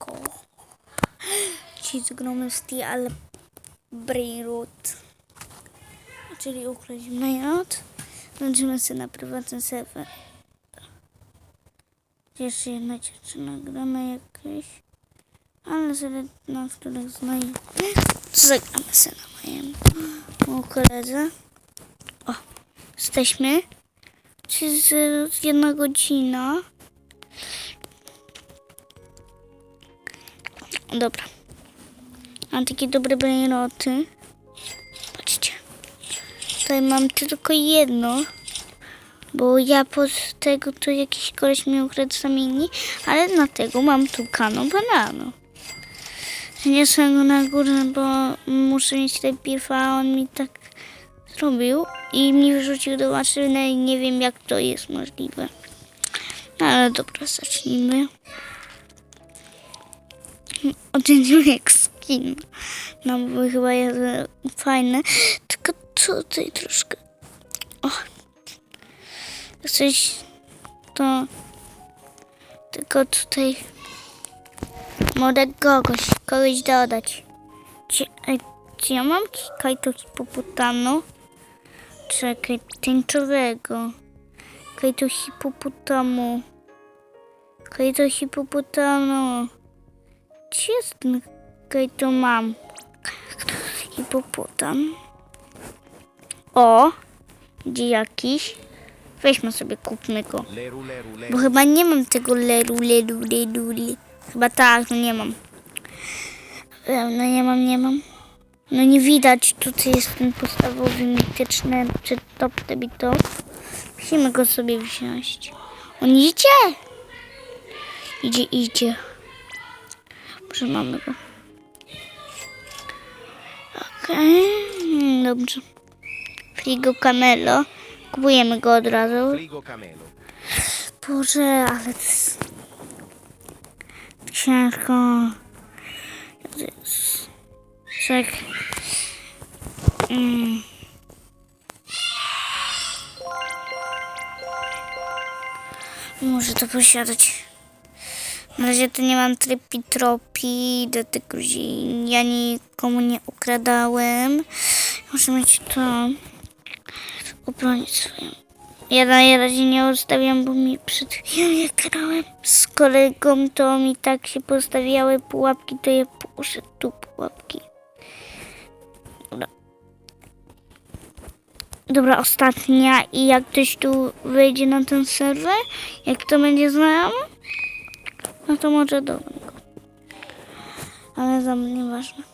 Siemanko. Dzisiaj zagramy w Steel Brainroot. Czyli ukraść Brainroot. Włączymy sobie na prywatny serwer. Jeszcze jedna dziewczyna gramy jakieś. Ale sobie na których znajdę. Zagramy sobie na moim o koledze. O, jesteśmy. Czy z jedna godzina. Dobra. Mam takie dobre brainroty. Patrzcie. Tutaj mam tylko jedno. Bo ja pod tego to jakiś koleś mi ukradł samieni, ale na tego mam tu kano banano. Zniosłem go na górę, bo muszę mieć najpierw, a on mi tak zrobił i mi wyrzucił do maszyny i nie wiem jak to jest możliwe. Ale dobra, zacznijmy. Jak skin. No bo chyba jest e, fajne. Tylko tutaj troszkę. O. Coś to. Tylko tutaj. Mogę kogoś, kogoś dodać. Czy, czy ja mam kajto hipopotanu? Czekaj, tęczowego. Kajto hipopotamu. Kajto hipopotamu. Ten kajto mam? Hipopotam. O! Gdzie jakiś? Weźmy sobie, kupmy go. Bo chyba nie mam tego leru, leru, leru, leru. Chyba tak, no nie mam. No nie mam, nie mam. No nie widać, tutaj jest ten podstawowy, mityczny, czy top, tebi top. Musimy go sobie wziąć. On idzie? Idzie, idzie. Może mamy go. Okej, mm, dobrze. Frigo Camelo. Kupujemy go od razu. Frigo Camelo. Boże, ale to jest ciężko. Tak. Mm. Muszę to posiadać. Na razie to nie mam trypi tropi, dlatego że ja nikomu nie ukradałem. Muszę mieć to. Obronić swoją ja na razie nie ustawiam, bo mi przed chwilą jak grałem z kolegą, to mi tak się postawiały pułapki, to ja poszedł tu pułapki. Dobra. Dobra, ostatnia i jak ktoś tu wejdzie na ten serwer, jak to będzie znajomy, no to może do niego. Ale za mnie ważne.